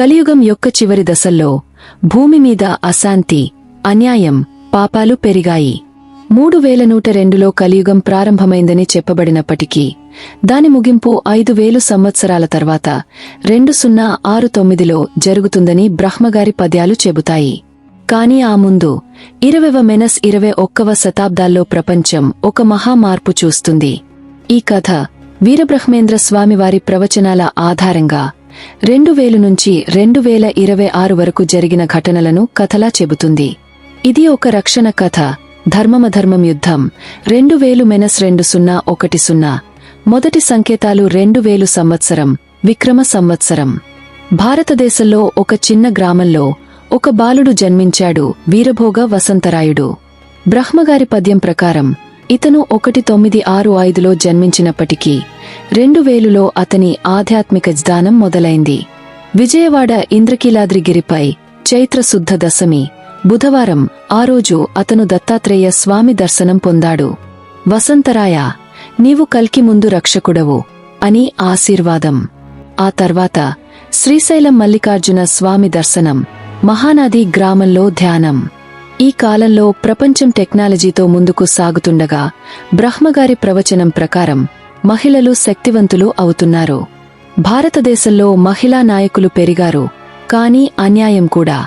కలియుగం యొక్క చివరి దశల్లో భూమి మీద అశాంతి అన్యాయం పాపాలు పెరిగాయి. మూడు వేల నూట రెండులో కలియుగం ప్రారంభమైందని చెప్పబడినప్పటికీ దాని ముగింపు ఐదు వేలు సంవత్సరాల తర్వాత రెండు సున్నా ఆరు తొమ్మిదిలో జరుగుతుందని బ్రహ్మగారి పద్యాలు చెబుతాయి. కాని ఆ ముందు ఇరవవ మెనస్ ఇరవై ఒక్కవ శతాబ్దాల్లో ప్రపంచం ఒక మహా మార్పు చూస్తుంది. ఈ కథ వీరబ్రహ్మేంద్ర స్వామివారి ప్రవచనాల ఆధారంగా రెండు వేలు నుంచి రెండు వేల ఇరవై ఆరు వరకు జరిగిన ఘటనలను కథలా చెబుతుంది. ఇది ఒక రక్షణ కథ. ధర్మమధర్మం యుద్ధం. రెండు వేలు మెనస్ రెండు సున్నా ఒకటి సున్నా. మొదటి సంకేతాలు రెండు వేలు సంవత్సరం. విక్రమ సంవత్సరం. భారతదేశంలో ఒక చిన్న గ్రామంలో ఒక బాలుడు జన్మించాడు వీరభోగ వసంతరాయుడు. బ్రహ్మగారి పద్యం ప్రకారం ఇతను ఒకటి తొమ్మిది ఆరు ఐదులో జన్మించినప్పటికీ రెండు వేలులో అతని ఆధ్యాత్మిక జ్ఞానం మొదలైంది. విజయవాడ ఇంద్రకీలాద్రిగిరిపై చైత్రశుద్ధ దశమి బుధవారం ఆ రోజు అతను దత్తాత్రేయ స్వామి దర్శనం పొందాడు. వసంతరాయ నీవు కల్కి ముందు రక్షకుడవు అని ఆశీర్వాదం. ఆ తర్వాత శ్రీశైలం మల్లికార్జున స్వామి దర్శనం మహానది గ్రామంలో ధ్యానం. ఈ కాలంలో ప్రపంచం టెక్నాలజీతో ముందుకు సాగుతుండగా బ్రహ్మగారి ప్రవచనం ప్రకారం మహిళలు శక్తివంతులు అవుతున్నారు. భారతదేశంలో మహిళా నాయకులు పెరిగారు కాని అన్యాయం కూడా.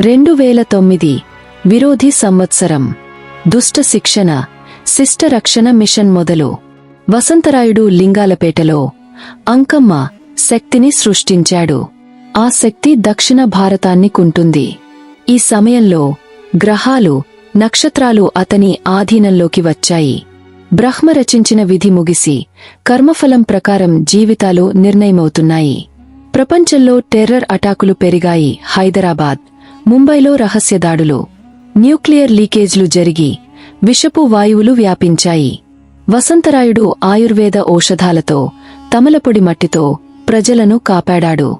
రెండు వేల తొమ్మిది విరోధి సంవత్సరం దుష్ట శిక్షణ శిష్ట రక్షణ మిషన్ మొదలు. వసంతరాయుడు లింగాలపేటలో అంకమ్మ శక్తిని సృష్టించాడు. ఆ శక్తి దక్షిణ భారతాన్ని కుంటుంది. ఈ సమయంలో గ్రహాలు నక్షత్రాలు అతని ఆధీనంలోకి వచ్చాయి. బ్రహ్మ రచించిన విధి ముగిసి కర్మఫలం ప్రకారం జీవితాలు నిర్ణయమవుతున్నాయి. ప్రపంచంలో టెర్రర్ అటాకులు పెరిగాయి హైదరాబాద్ ముంబైలో రహస్య దాడులు. న్యూక్లియర్ లీకేజ్లు జరిగి విషపు వాయువులు వ్యాపించాయి. వసంతరాయుడు ఆయుర్వేద ఔషధాలతో తమలపొడి మట్టితో ప్రజలను కాపాడాడు.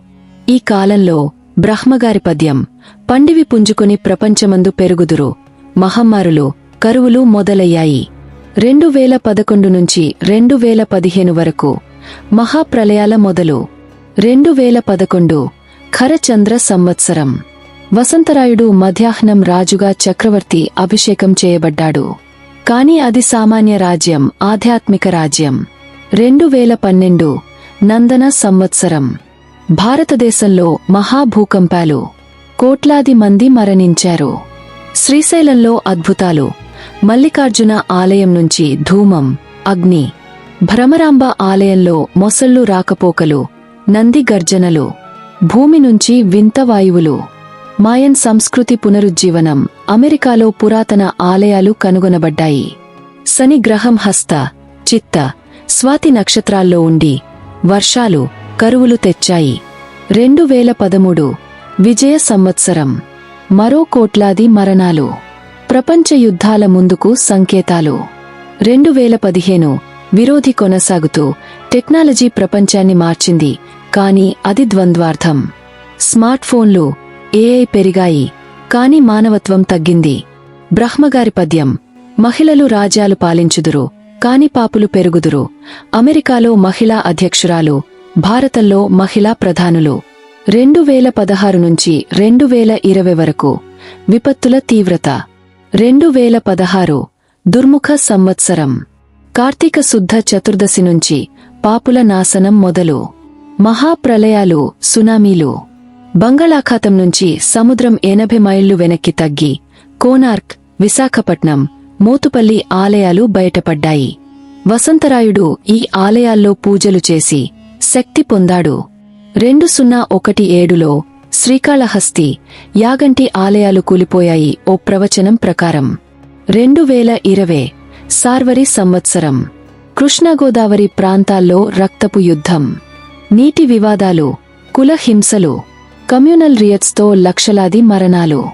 ఈ కాలంలో బ్రహ్మగారి పద్యం పండివి పుంజుకుని ప్రపంచమందు పెరుగుదురు. మహమ్మారులు కరువులు మొదలయ్యాయి. రెండు వేల పదకొండు నుంచి రెండు వేల పదిహేను వరకు మహాప్రలయాల మొదలు. రెండు వేల పదకొండు ఖరచంద్ర సంవత్సరం. వసంతరాయుడు మధ్యాహ్నం రాజుగా చక్రవర్తి అభిషేకం చేయబడ్డాడు. కాని అది సామాన్య రాజ్యం ఆధ్యాత్మిక రాజ్యం. రెండు వేల పన్నెండు నందన సంవత్సరం. భారతదేశంలో మహాభూకంపాలు. కోట్లాది మంది మరణించారు. శ్రీశైలంలో అద్భుతాలు. మల్లికార్జున ఆలయం నుంచి ధూమం అగ్ని భ్రమరాంబ ఆలయంలో మొసళ్ళు రాకపోకలు నంది గర్జనలు భూమి నుంచి వింత వాయువులు. మాయన్ సంస్కృతి పునరుజ్జీవనం అమెరికాలో పురాతన ఆలయాలు కనుగొనబడ్డాయి. శని గ్రహం హస్త చిత్త స్వాతి నక్షత్రాల్లో ఉండి వర్షాలు కరువులు తెచ్చాయి. రెండు వేల పదమూడు విజయ సంవత్సరం. మరో కోట్లాది మరణాలు. ప్రపంచ యుద్ధాల ముందుకు సంకేతాలు. రెండు వేల పదిహేను విరోధి కొనసాగుతూ టెక్నాలజీ ప్రపంచాన్ని మార్చింది కాని అది ద్వంద్వార్థం. స్మార్ట్ ఫోన్లు ఏఐ పెరిగాయి కాని మానవత్వం తగ్గింది. బ్రహ్మగారి పద్యం మహిళలు రాజ్యాలు పాలించుదురు కాని పాపులు పెరుగుదురు. అమెరికాలో మహిళా అధ్యక్షురాలు భారతంలో మహిళా ప్రధానులు. రెండు వేల పదహారు నుంచి రెండు వేల ఇరవై వరకు విపత్తుల తీవ్రత. రెండు వేల పదహారు దుర్ముఖ సంవత్సరం. కార్తీక శుద్ధ చతుర్దశి నుంచి పాపుల నాశనం మొదలు. మహాప్రలయాలు సునామీలు. బంగాళాఖాతం నుంచి సముద్రం ఎనభై మైళ్ళు వెనక్కి తగ్గి కోనార్క్ విశాఖపట్నం మోతుపల్లి ఆలయాలు బయటపడ్డాయి. వసంతరాయుడు ఈ ఆలయాల్లో పూజలు చేసి శక్తి పొందాడు. రెండు సున్నా ఒకటి ఏడులో శ్రీకాళహస్తి యాగంటి ఆలయాలు కూలిపోయాయి ఓ ప్రవచనం ప్రకారం. రెండు వేల ఇరవై సార్వరి సంవత్సరం. కృష్ణగోదావరి ప్రాంతాల్లో రక్తపు యుద్ధం. నీటి వివాదాలు కుల హింసలు కమ్యూనల్ రియట్స్తో లక్షలాది మరణాలు.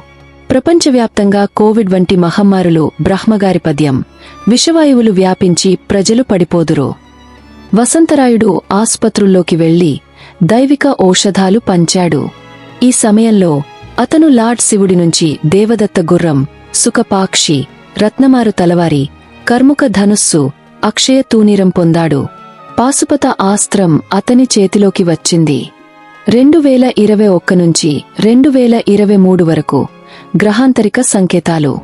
ప్రపంచవ్యాప్తంగా కోవిడ్ వంటి మహమ్మారులు బ్రహ్మగారి పద్యం. విషవాయువులు వ్యాపించి ప్రజలు పడిపోదురు. వసంతరాయుడు ఆస్పత్రుల్లోకి వెళ్ళి దైవిక ఔషధాలు పంచాడు. ఈ సమయంలో అతను లార్డ్ శివుడి నుంచి దేవదత్త గుర్రం సుఖపాక్షి రత్నమారు తలవారి కర్ముక ధనుస్సు అక్షయ తూనీరం పొందాడు. పాశుపత ఆస్త్రం అతని చేతిలోకి వచ్చింది. రెండు వేల ఇరవై ఒక్క నుంచి రెండు వేల ఇరవై మూడు వరకు గ్రహాంతరిక సంకేతాలు.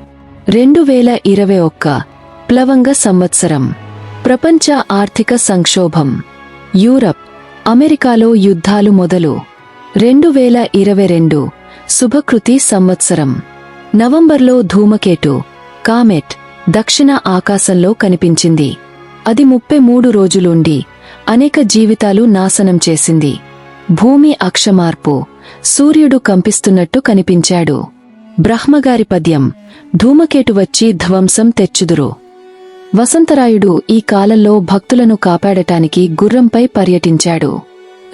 రెండు వేల ఇరవై ఒక్క ప్లవంగ సంవత్సరం. ప్రపంచ ఆర్థిక సంక్షోభం. యూరప్. అమెరికాలో యుద్ధాలు మొదలు. రెండు వేల ఇరవై రెండు శుభకృతి సంవత్సరం. నవంబర్లో ధూమకేటు కామెట్ దక్షిణ ఆకాశంలో కనిపించింది. అది ముప్పై మూడు రోజులుండి అనేక జీవితాలు నాశనం చేసింది. భూమి అక్షమార్పు సూర్యుడు కంపిస్తున్నట్టు కనిపించాడు. బ్రహ్మగారి పద్యం ధూమకేటు వచ్చి ధ్వంసం తెచ్చుదురు. వసంతరాయుడు ఈ కాలంలో భక్తులను కాపాడటానికి గుర్రంపై పర్యటించాడు.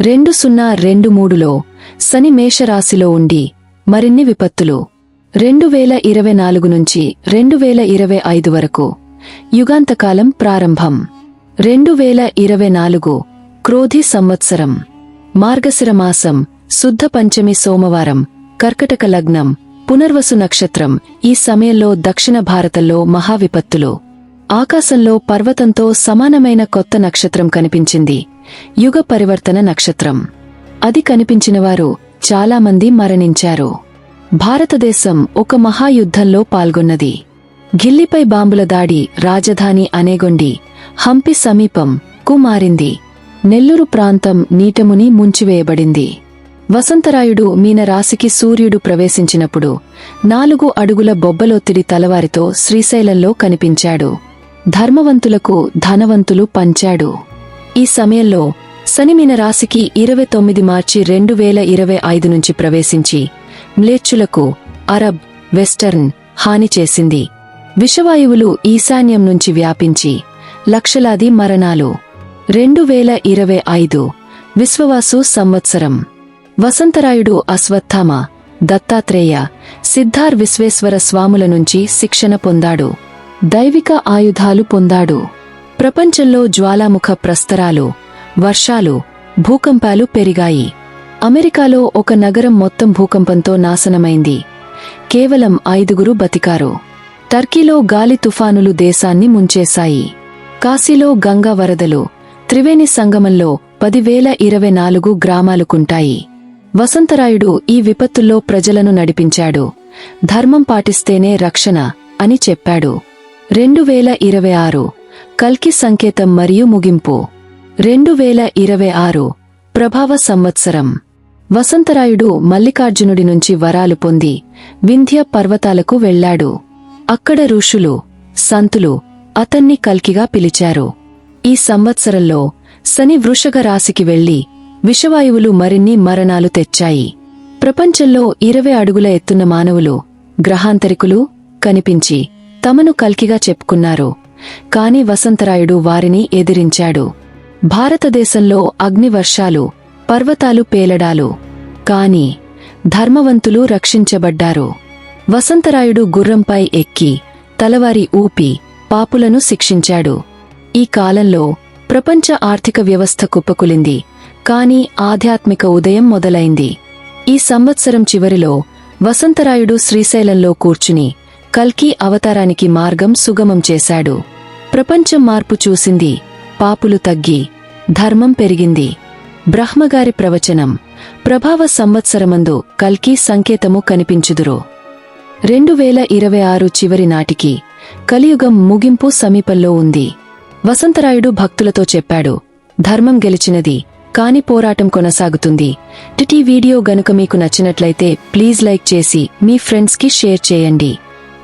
రెండు సున్నా రెండు మూడులో శని మేషరాశిలో ఉండి మరిన్ని విపత్తులు. రెండు వేల ఇరవై నాలుగు నుంచి రెండు వేల ఇరవై ఐదు వరకు యుగాంతకాలం ప్రారంభం. రెండు వేల ఇరవై నాలుగు క్రోధి సంవత్సరం. మార్గశిర మాసం శుద్ధ పంచమి సోమవారం కర్కటక లగ్నం పునర్వసు నక్షత్రం ఈ సమయంలో దక్షిణ భారతంలో మహావిపత్తులు ఆకాశంలో పర్వతంతో సమానమైన కొత్త నక్షత్రం కనిపించింది. యుగ పరివర్తన నక్షత్రం. అది కనిపించినవారు చాలామంది మరణించారు. భారతదేశం ఒక మహాయుద్ధంలో పాల్గొన్నది. గిల్లిపై బాంబుల దాడి రాజధాని అనేగొండి హంపి సమీపం కు మారింది నెల్లూరు ప్రాంతం నీటముని ముంచివేయబడింది. వసంతరాయుడు మీన రాశికి సూర్యుడు ప్రవేశించినప్పుడు నాలుగు అడుగుల బొబ్బలొత్తిడి తలవారితో శ్రీశైలంలో కనిపించాడు. ధర్మవంతులకు ధనవంతులు పంచాడు. ఈ సమయంలో శని మీన రాశికి ఇరవై తొమ్మిది మార్చి రెండు వేల ఇరవై ఐదు నుంచి ప్రవేశించి మ్లేచ్చులకు అరబ్ వెస్టర్న్ హాని చేసింది. విషవాయువులు ఈశాన్యం నుంచి వ్యాపించి లక్షలాది మరణాలు. రెండు వేల ఇరవై ఐదు విశ్వవాసు సంవత్సరం. వసంతరాయుడు అశ్వత్థామ దత్తాత్రేయ సిద్ధార్ విశ్వేశ్వర స్వాముల నుంచి శిక్షణ పొందాడు. దైవిక ఆయుధాలు పొందాడు. ప్రపంచంలో జ్వాలాముఖ ప్రస్తరాలు వర్షాలు భూకంపాలు పెరిగాయి. అమెరికాలో ఒక నగరం మొత్తం భూకంపంతో నాశనమైంది. కేవలం ఐదుగురు బతికారు. టర్కీలో గాలి తుఫానులు దేశాన్ని ముంచేశాయి. కాశీలో గంగా వరదలు త్రివేణి సంగమంలో పదివేల ఇరవై నాలుగు గ్రామాలుకుంటాయి వసంతరాయుడు ఈ విపత్తుల్లో ప్రజలను నడిపించాడు. ధర్మం పాటిస్తేనే రక్షణ అని చెప్పాడు. రెండు వేల ఇరవై ఆరు. కల్కి సంకేతం మరియు ముగింపు. రెండు వేల ఇరవై ఆరు. ప్రభావ సంవత్సరం. వసంతరాయుడు మల్లికార్జునుడి నుంచి వరాలు పొంది వింధ్య పర్వతాలకు వెళ్ళాడు అక్కడ ఋషులు సంతులు అతన్ని కల్కిగా పిలిచారు. ఈ సంవత్సరంలో శని వృషగ రాశికి వెళ్ళి విషవాయువులు మరిన్ని మరణాలు తెచ్చాయి. ప్రపంచంలో ఇరవై అడుగుల ఎత్తున్న మానవులు గ్రహాంతరికులు కనిపించి తమను కల్కిగా చెప్పుకున్నారు. కాని వసంతరాయుడు వారిని ఎదిరించాడు. భారతదేశంలో అగ్నివర్షాలు పర్వతాలు పేలడాలు. కాని ధర్మవంతులు రక్షించబడ్డారు. వసంతరాయుడు గుర్రంపై ఎక్కి తలవారి ఊపి పాపులను శిక్షించాడు. ఈ కాలంలో ప్రపంచ ఆర్థిక వ్యవస్థ కుప్పకులింది. కాని ఆధ్యాత్మిక ఉదయం మొదలైంది. ఈ సంవత్సరం చివరిలో వసంతరాయుడు శ్రీశైలంలో కూర్చుని కల్కి అవతారానికి మార్గం సుగమం చేశాడు. ప్రపంచం మార్పు చూసింది పాపులు తగ్గి ధర్మం పెరిగింది. బ్రహ్మగారి ప్రవచనం ప్రభావ సంవత్సరమందు కల్కి సంకేతము కనిపించుదురు. రెండు వేల ఇరవై ఆరు చివరి నాటికి కలియుగం ముగింపు సమీపంలో ఉంది. వసంతరాయుడు భక్తులతో చెప్పాడు ధర్మం గెలిచినది కాని పోరాటం కొనసాగుతుంది. టిటి వీడియో గనుక మీకు నచ్చినట్లయితే ప్లీజ్ లైక్ చేసి మీ ఫ్రెండ్స్కి షేర్ చేయండి.